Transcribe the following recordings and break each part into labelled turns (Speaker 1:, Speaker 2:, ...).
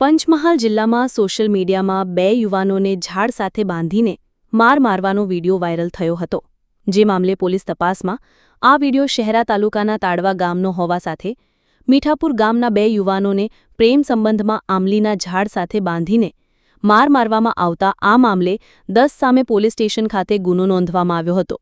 Speaker 1: પંચમહાલ જિલ્લામાં સોશિયલ મીડિયામાં બે યુવાનોને ઝાડ સાથે બાંધીને માર મારવાનો વીડિયો વાયરલ થયો હતો. જે મામલે પોલીસ તપાસમાં આ વીડિયો શહેરા તાલુકાના તાડવા ગામનો હોવા સાથે મીઠાપુર ગામના બે યુવાનોને પ્રેમ સંબંધમાં આમલીના ઝાડ સાથે બાંધીને માર મારવામાં આવતા આ મામલે દસ સામે પોલીસ સ્ટેશન ખાતે ગુનો નોંધવામાં આવ્યો હતો.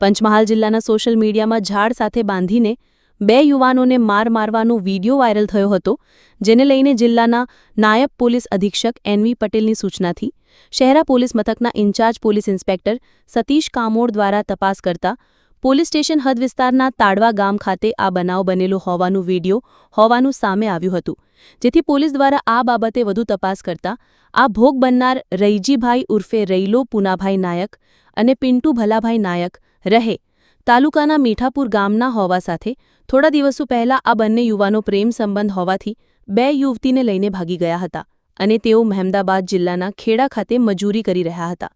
Speaker 1: પંચમહાલ જિલ્લાના સોશિયલ મીડિયામાં ઝાડ સાથે બાંધીને બે યુવાનોને માર મારવાનો વિડિયો વાયરલ થયો હતો, જેને લઈને જિલ્લાના નાયબ પોલીસ અધિક્ષક એનવી પટેલની સૂચનાથી શહેરા પોલીસ મથકના incharge police inspector Satish Kamod દ્વારા તપાસ કરતા પોલીસ સ્ટેશન હદ વિસ્તારના તાડવા ગામ ખાતે આ બનાવ બનેલો હોવાનું વીડિયો હોવાનું સામે આવ્યું હતું, જેથી પોલીસ દ્વારા આ બાબતે વધુ તપાસ કરતા આ ભોગ બનનાર રૈજીભાઈ ઉર્ફે રૈલો પુનાભાઈ નાયક અને પિન્ટુ ભલાભાઈ નાયક રહે તાલુકાના મીઠાપુર ગામના હોવા સાથે થોડા દિવસો પહેલા આ બંને યુવાનો પ્રેમ સંબંધ હોવાથી બે યુવતીને લઈને ભાગી ગયા હતા અને તેઓ મહેમદાબાદ જિલ્લાના ખેડા ખાતે મજૂરી કરી રહ્યા હતા.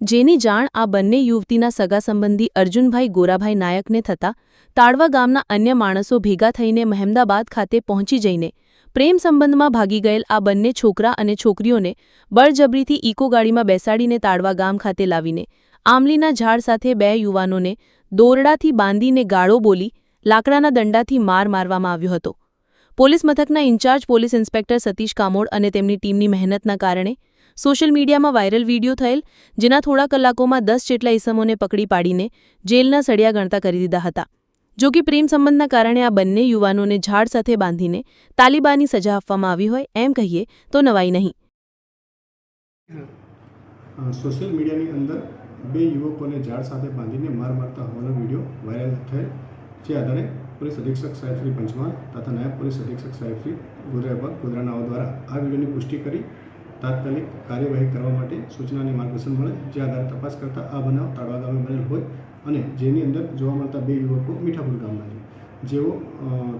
Speaker 1: જેની જાણ આ બંને યુવતીના સગા સંબંધી અર્જુનભાઈ ગોરાભાઈ નાયકને થતાં તાડવા ગામના અન્ય માણસો ભેગા થઈને મહેમદાબાદ ખાતે પહોંચી જઈને પ્રેમ સંબંધમાં ભાગી ગયેલ આ બંને છોકરા અને છોકરીઓને બળજબરીથી ઇકો ગાડીમાં બેસાડીને તાડવા ગામ ખાતે લાવીને આમલીના ઝાડ સાથે બે યુવાનોને દોરડાથી બાંધીને ગાળો બોલી લાકડાના દંડાથી માર મારવામાં આવ્યો હતો. પોલીસ મથકના incharge police inspector Satish Kamod અને તેમની ટીમની મહેનતના કારણે સોશિયલ મીડિયામાં વાયરલ વીડિયો થયેલ, જેના થોડા કલાકોમાં દસ જેટલા ઇસમોને પકડી પાડીને જેલના સળિયા ગણતા કરી દીધા હતા. જો કે પ્રેમ સંબંધના કારણે આ બંને યુવાનોને ઝાડ સાથે બાંધીને તાલિબાની સજા આપવામાં આવી હોય એમ કહીએ તો નવાઈ નહીં.
Speaker 2: સોશિયલ મીડિયાની અંદર બે યુવકોને ઝાડ સાથે બાંધીને માર મારતા હોવાનો વીડિયો વાયરલ થયેલ. જે આધારે પોલીસ અધિક્ષક સાહેબ શ્રી પંચમહાલ તથા નાયબ પોલીસ અધિક્ષક સાહેબ શ્રી વિભાગ ગોધરાનાઓ દ્વારા આ વિડીયોની પુષ્ટિ કરી તાત્કાલિક કાર્યવાહી કરવા માટે સૂચના માર્ગદર્શન મળે, જે આધારે તપાસ કરતા આ બનાવ તાળવા ગામે બનેલ હોય અને જેની અંદર જોવા મળતા બે યુવકો મીઠાપુર ગામના છે. જેઓ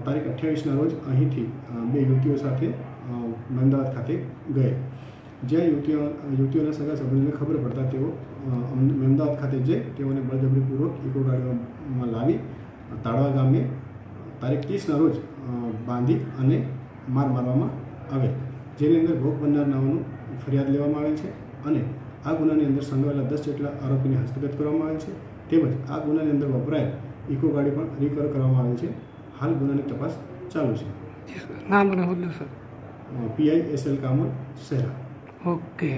Speaker 2: તારીખ અઠ્યાવીસના રોજ અહીંથી બે યુવતીઓ સાથે અમદાવાદ ખાતે ગયે જ્યાં યુવતીઓ, યુવતીઓના સગા સંબંધીને ખબર પડતા તેઓ અમદાવાદ ખાતે જઈ તેઓને બળજબરીપૂર્વક ઇકો ગાડીમાં લાવી તાળવા ગામે તારીખ ત્રીસના રોજ બાંધી અને માર મારવામાં આવેલ જેની અંદર ભોગ બનનારનાઓનું ફરિયાદ લેવામાં આવેલ છે અને આ ગુનાની અંદર સંડોવાયેલા દસ જેટલા આરોપીને હસ્તગત કરવામાં આવેલ છે. તેમજ આ ગુનાની અંદર વપરાયેલ ઇકો ગાડી પણ રિકવર કરવામાં આવેલ છે. હાલ ગુનાની તપાસ ચાલુ છે.
Speaker 3: નામ અને હોદ્દો sir.
Speaker 2: PI S L Kamal Shahera
Speaker 3: okay.